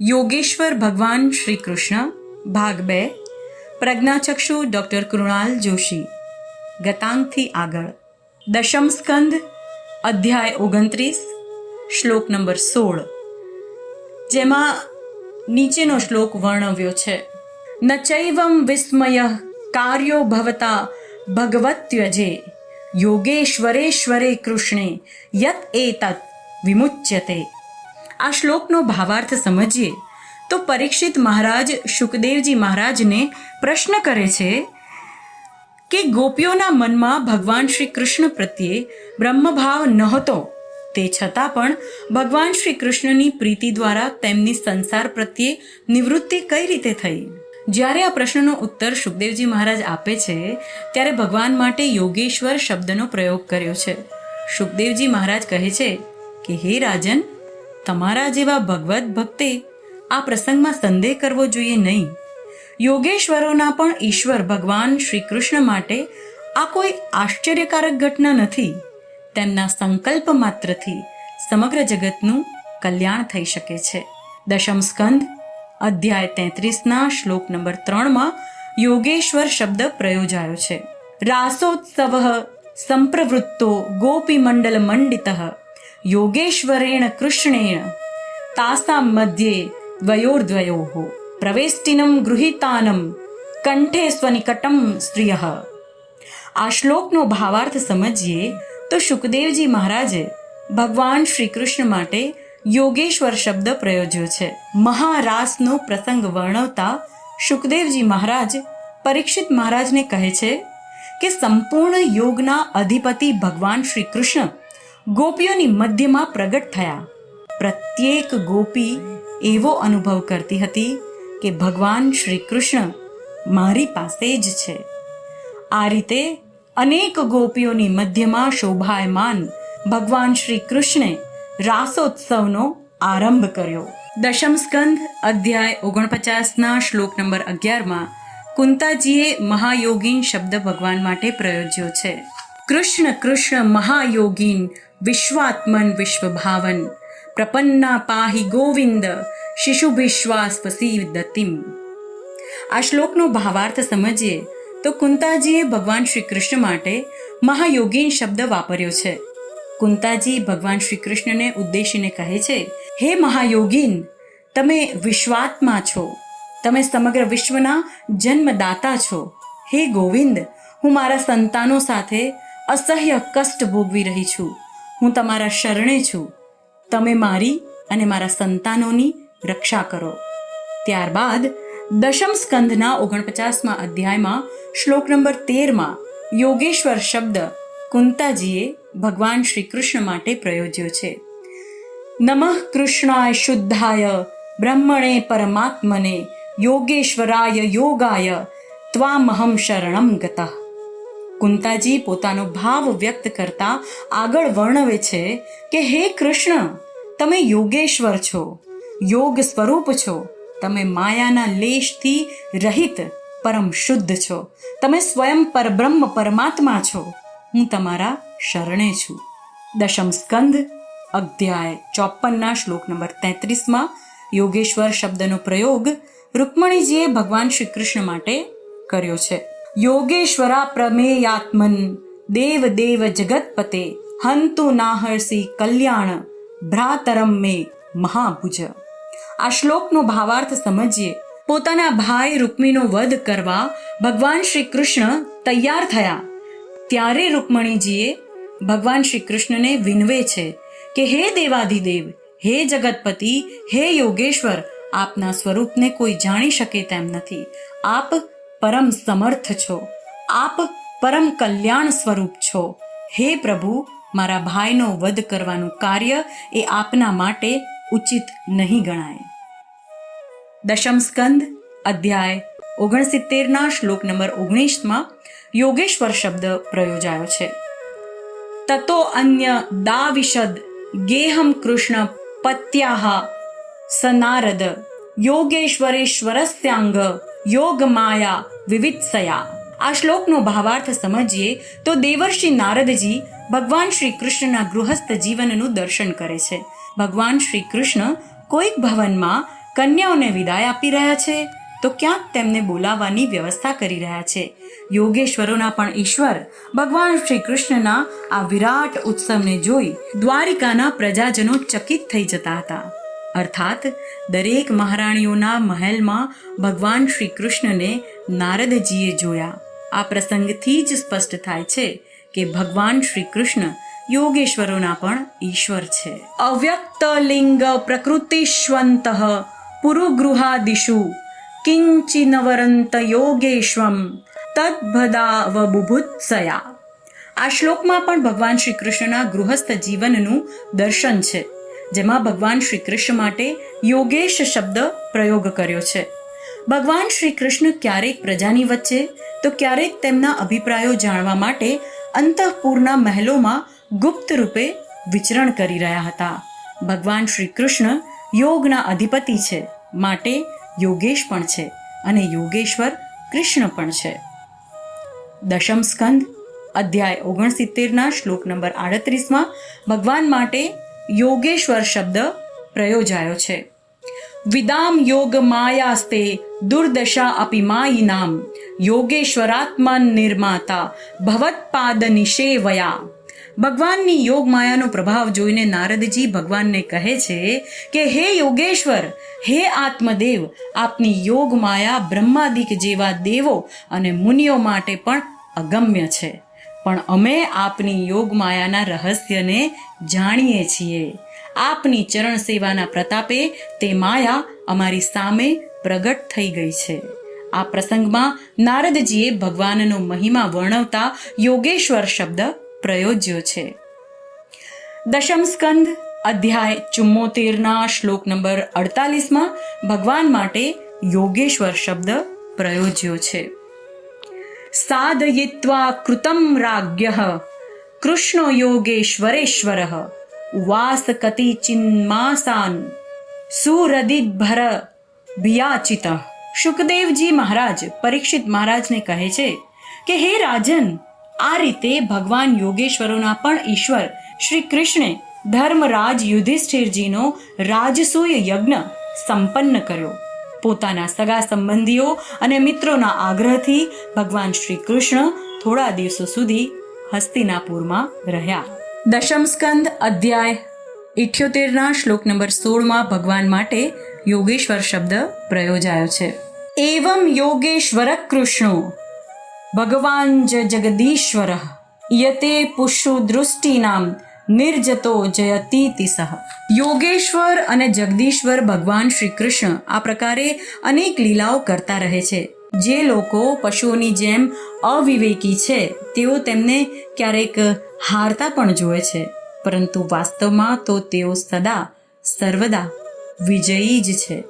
યોગેશ્વર ભગવાન શ્રી કૃષ્ણ ભાગ બે, પ્રજ્ઞાચક્ષુ ડૉક્ટર કૃણાલ જોશી. ગતાંકથી આગળ, દશમ સ્કંદ, અધ્યાય ઓગણત્રીસ, શ્લોક નંબર સોળ. જેમાં નીચેનો શ્લોક વર્ણવ્યો છે. ન ચૈવમ વિસ્મય કાર્યો ભવતા ભગવત્યજે, યોગેશ્વરેશ્વરે કૃષ્ણે, યત એ તત વિમુચ્યતે. આ શ્લોકનો ભાવાર્થ સમજીએ, તો પરીક્ષિત મહારાજ શુકદેવજી મહારાજને પ્રશ્ન કરે છે કે ગોપીઓના મનમાં ભગવાન શ્રી કૃષ્ણ પ્રત્યે બ્રહ્મભાવ નહોતો. તે છતાં પણ ભગવાન શ્રી કૃષ્ણની પ્રીતિ દ્વારા તેમની સંસાર પ્રત્યે નિવૃત્તિ કઈ રીતે થઈ? જ્યારે આ પ્રશ્નનો ઉત્તર સુખદેવજી મહારાજ આપે છે, ત્યારે ભગવાન માટે યોગેશ્વર શબ્દનો પ્રયોગ કર્યો છે. સુખદેવજી મહારાજ કહે છે કે, હે રાજન તમારા જેવા ભગવત ભક્તે આ પ્રસંગમાં સંદેહ કરવો જોઈએ નહીં. યોગેશ્વરોના પણ ઈશ્વર ભગવાન શ્રી કૃષ્ણ માટે આ કોઈ આશ્ચર્યકારક ઘટના નથી. તેમના સંકલ્પ માત્રથી સમગ્ર જગતનું કલ્યાણ થઈ શકે છે. દશમ સ્કંદ, અધ્યાય તેત્રીસના શ્લોક નંબર ત્રણમાં યોગેશ્વર શબ્દ પ્રયોજાયો છે. રાસોત્સવ સંપ્રવૃત્તો ગોપીમંડલ મંડિત યોગેશ્વરેણ કૃષ્ણેણ તાસામ મધ્યે દ્વયોર્દ્વયો પ્રવેષ્ટિનમ ગૃહિતાનમ કંઠે સ્વનિકટમ સ્ત્રિય આ શ્લોકનો ભાવાર્થ સમજીએ તો શુકદેવજી મહારાજે ભગવાન શ્રી કૃષ્ણ માટે યોગેશ્વર શબ્દ પ્રયોજ્યો છે મહારાસનો પ્રસંગ વર્ણવતા શુકદેવજી મહારાજ પરીક્ષિત મહારાજને કહે છે કે સંપૂર્ણ યોગના અધિપતિ ભગવાન શ્રી કૃષ્ણ ગોપીઓની મધ્યમાં પ્રગટ થયા. પ્રત્યેક ગોપી એવો અનુભવ કરતી હતી કે ભગવાન શ્રી કૃષ્ણ મારી પાસે જ છે. આ રીતે અનેક ગોપીઓની મધ્યમાં શોભાયમાન ભગવાન શ્રી કૃષ્ણે રાસોત્સવનો આરંભ કર્યો. દશમ સ્કંદ, અધ્યાય ઓગણપચાસના શ્લોક નંબર અગિયારમાં કુંતાજીએ મહાયોગીન શબ્દ ભગવાન માટે પ્રયોજ્યો છે. કૃષ્ણ કૃષ્ણ મહાયોગીન, વિશ્વાત્મન વિશ્વભાવન, પ્રપન્ના પાહી ગોવિંદ શિશુભિશ્વાસવસી દતિમ. આ શ્લોકનો ભાવાર્થ સમજીએ, તો કુંતાજીએ ભગવાન શ્રી કૃષ્ણ માટે મહાયોગીન શબ્દ વાપર્યો છે. કુંતાજી ભગવાન શ્રી કૃષ્ણને ઉદ્દેશીને કહે છે, હે મહાયોગીન, તમે વિશ્વાત્મા છો. તમે સમગ્ર વિશ્વના જન્મદાતા છો. હે ગોવિંદ, હું મારા સંતાનો સાથે અસહ્ય કષ્ટ ભોગવી રહી છું. હું તમારા શરણે છું. તમે મારી અને મારા સંતાનોની રક્ષા કરો. ત્યારબાદ દશમ સ્કંધના ઓગણપચાસમાં અધ્યાયમાં શ્લોક નંબર તેરમાં યોગેશ્વર શબ્દ કુંતાજીએ ભગવાન શ્રી કૃષ્ણ માટે પ્રયોજ્યો છે. નમઃ કૃષ્ણાય શુદ્ધાય, બ્રહ્મણે પરમાત્મને, યોગેશ્વરાય યોગાય, ત્વામહમ શરણમ ગતા. કુંતાજી પોતાનો ભાવ વ્યક્ત કરતા આગળ વર્ણવે છે કે, હે કૃષ્ણ, તમે યોગેશ્વર છો, યોગ સ્વરૂપ છો, તમે માયાના લેશથી રહિત પરમ શુદ્ધ છો, તમે સ્વયં પરબ્રહ્મ પરમાત્મા છો, હું તમારા શરણે છું. દશમ સ્કંદ, અધ્યાય ચોપનના શ્લોક નંબર તેત્રીસમાં યોગેશ્વર શબ્દનો પ્રયોગ રૂકમણીજીએ ભગવાન શ્રી કૃષ્ણ માટે કર્યો છે. યોગેશ્વરા પ્રમેયાત્મન દેવ દેવ જગતપતે હંતુ નાહર્ષિ કલ્યાણ ભ્રાતરમ મે મહાભુજ આ શ્લોકનો ભાવાર્થ સમજીએ પોતાના ભાઈ રૂકમીનો વધ કરવા ભગવાન શ્રી કૃષ્ણ તૈયાર થયા। ત્યારે રૂકમણીજીએ ભગવાન શ્રી કૃષ્ણને વિનવે છે કે, હે દેવાધિદેવ હે જગતપતિ, હે યોગેશ્વર, આપના સ્વરૂપને કોઈ જાણી શકે તેમ નથી. આપ પરમ સમર્થ છો. આપ પરમ કલ્યાણ સ્વરૂપ છો. હે પ્રભુ, મારા ભાઈનો વધ કરવાનું કાર્ય એ આપના માટે ઉચિત નહીં ગણાય. દશમ સ્કંદ, અધ્યાય ઓગણસિત્તેરના શ્લોક નંબર ઓગણીસમાં યોગેશ્વર શબ્દ પ્રયોજાયો છે. તતો અન્ય દાવિશદ ગેહમ કૃષ્ણ પત્યાહ સનારદ. યોગેશ્વરેશ્વરસ્યાંગ યોગ માયા વિવિત્સયા આ શ્લોકનો ભાવાર્થ સમજીએ તો દેવર્ષિ નારદજી ભગવાન શ્રી કૃષ્ણના ગૃહસ્થ જીવનનું દર્શન કરે છે. ભગવાન શ્રી કૃષ્ણ કોઈક ભવનમાં કન્યાઓને વિદાય આપી રહ્યા છે તો ક્યાંક તેમને બોલાવવાની વ્યવસ્થા કરી રહ્યા છે. યોગેશ્વરોના પણ ઈશ્વર ભગવાન શ્રી કૃષ્ણના આ વિરાટ ઉત્સવને જોઈ દ્વારિકાના પ્રજાજનો ચકિત થઈ જતા હતા. અર્થાત, દરેક મહારાણીઓના મહેલમાં ભગવાન શ્રી કૃષ્ણને નારદજીએ જોયા. આ પ્રસંગથી જ સ્પષ્ટ થાય છે કે ભગવાન શ્રી કૃષ્ણ યોગેશ્વરોના પણ ઈશ્વર છે. અવ્યક્ત લિંગ પ્રકૃતિષ્વંત પુરુગૃહાદિષુ કિંચિનવરંત યોગેશ્વમ તદ્ભદાવબુભુત્સયા. આ શ્લોકમાં પણ ભગવાન શ્રી કૃષ્ણના ગૃહસ્થ જીવનનું દર્શન છે. જેમાં ભગવાન શ્રી કૃષ્ણ માટે યોગેશ શબ્દ પ્રયોગ કર્યો છે. ભગવાન શ્રી કૃષ્ણ ક્યારેક પ્રજાની વચ્ચે, તો ક્યારેક તેમના અભિપ્રાયો જાણવા માટે અંતઃપુરના મહેલોમાં ગુપ્ત રૂપે વિચરણ કરી રહ્યા હતા. ભગવાન શ્રી કૃષ્ણ યોગના અધિપતિ છે, માટે યોગેશ પણ છે અને યોગેશ્વર કૃષ્ણ પણ છે. દશમ સ્કંદ, અધ્યાય ઓગણસિત્તેરના શ્લોક નંબર આડત્રીસમાં ભગવાન માટે યોગેશ્વર શબ્દ પ્રયોજાયો છે. વિદામ યોગ માયાસ્તે દુર્દશા અપી માયિનામ, યોગેશ્વરાત્મન નિર્માતા ભવત્પાદ નિષેવયા. ભગવાનની યોગ માયાનો પ્રભાવ જોઈને નારદજી ભગવાનને કહે છે કે, હે યોગેશ્વર, હે આત્મદેવ, આપની યોગ માયા બ્રહ્માદિક જેવા દેવો અને મુનિઓ માટે પણ અગમ્ય છે. પણ અમે આપની યોગ માયાના રહસ્યને જાણીએ છીએ. આપની ચરણ સેવાના પ્રતાપે તે માયા અમારી સામે પ્રગટ થઈ ગઈ છે. આ પ્રસંગમાં નારદજીએ ભગવાનનો મહિમા વર્ણવતા યોગેશ્વર શબ્દ પ્રયોજ્યો છે. દશમ સ્કંદ, અધ્યાય ચુમ્મોતેરના શ્લોક નંબર અડતાલીસમાં ભગવાન માટે યોગેશ્વર શબ્દ પ્રયોજ્યો છે. સાધયિત્વા કૃતમ રાજ્ય કૃષ્ણો યોગેશ્વરેશ્વર વાસ કતિચિન્માસાન સુરદિભર ભિયાચિત શુકદેવજી મહારાજ પરીક્ષિત મહારાજને કહે છે કે હે રાજન આ રીતે ભગવાન યોગેશ્વરોના પણ ઈશ્વર શ્રી કૃષ્ણે ધર્મરાજ યુધિષ્ઠિરજીનો રાજસૂય યજ્ઞ સંપન્ન કર્યો પોતાના સગા સંબંધીઓ અને મિત્રોના આગ્રહથી ભગવાન શ્રી કૃષ્ણ થોડા દિવસો સુધી હસ્તિનાપુરમાં રહ્યા. દશમ અધ્યાય ઇઠ્યોતેરના શ્લોક નંબર સોળમાં ભગવાન માટે યોગેશ્વર શબ્દ પ્રયોજાયો છે. એવમ યોગેશ્વર કૃષ્ણો, ભગવાન જ જગદીશ્વર, યતે પુષુ દૃષ્ટિનામ નિર્જતો જયતીતિ સહ. યોગેશ્વર અને જગદીશ્વર ભગવાન શ્રી કૃષ્ણ આ પ્રકારે અનેક લીલાઓ કરતા રહે છે. જે લોકો પશુઓની જેમ અવિવેકી છે, તેઓ તેમને ક્યારેક હારતા પણ જુએ છે. પરંતુ વાસ્તવમાં તો તેઓ સદા, સર્વદા વિજયી જ છે.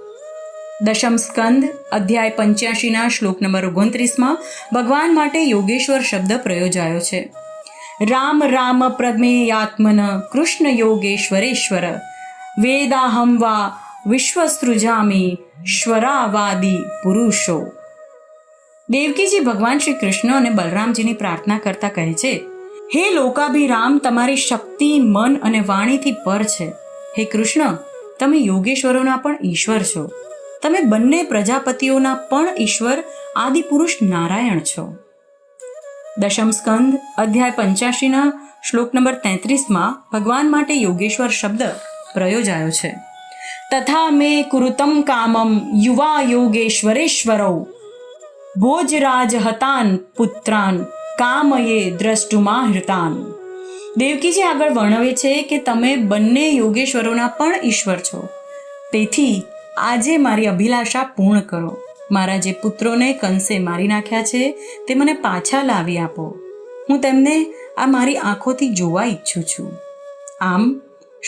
દશમ સ્કંદ, અધ્યાય પંચ્યાશીના શ્લોક નંબર ઓગણત્રીસમાં ભગવાન માટે યોગેશ્વર શબ્દ પ્રયોજાયો છે. રામ રામ પ્રમેયાત્મન કૃષ્ણ યોગેશ્વરેશ્વર વેદાહમ વા વિશ્વસૃજામી શ્વરાવાદી પુરુષો દેવકીજી ભગવાન શ્રી કૃષ્ણ અને બલરામજીની પ્રાર્થના કરતા કહે છે, હે લોકાભિરામ, તમારી શક્તિ, મન અને વાણીથી પર છે. હે કૃષ્ણ, તમે યોગેશ્વરોના પણ ઈશ્વર છો. તમે બંને પ્રજાપતિઓના પણ ઈશ્વર, આદિપુરુષ નારાયણ છો. દશમ સ્કંદ, અધ્યાય પંચ્યાશીના શ્લોક નંબર તેત્રીસમાં ભગવાન માટે યોગેશ્વર શબ્દ પ્રયોજાયો છે. તથા મે કુરુતમ કામમ યુવા યોગેશ્વરેશ્વરૌ, ભોજરાજ હતાન પુત્રાન, કામયે દ્રષ્ટુમાહૃતાન દેવકીજી આગળ વર્ણવે છે કે તમે બંને યોગેશ્વરોના પણ ઈશ્વર છો. તેથી આજે મારી અભિલાષા પૂર્ણ કરો. મારા જે પુત્રોને કંસે મારી નાખ્યા છે, તે મને પાછા લાવી આપો. હું તેમને આ મારી આંખોથી જોવા ઈચ્છું છું. આમ,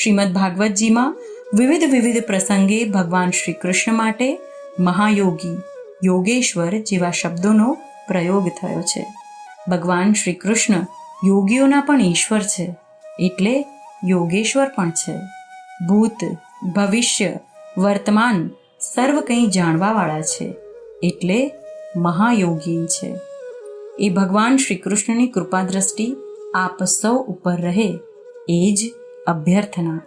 શ્રીમદ ભાગવતજીમાં વિવિધ વિવિધ પ્રસંગે ભગવાન શ્રી કૃષ્ણ માટે મહાયોગી યોગેશ્વર જેવા શબ્દોનો પ્રયોગ થયો છે. ભગવાન શ્રી કૃષ્ણ યોગીઓના પણ ઈશ્વર છે, એટલે યોગેશ્વર પણ છે. ભૂત, ભવિષ્ય, વર્તમાન, સર્વ કંઈ જાણવાવાળા છે. એટલે મહાયોગી છે. એ ભગવાન શ્રી કૃષ્ણની કૃપા દ્રષ્ટિ આપ સૌ ઉપર રહે, એ જ અભ્યર્થના.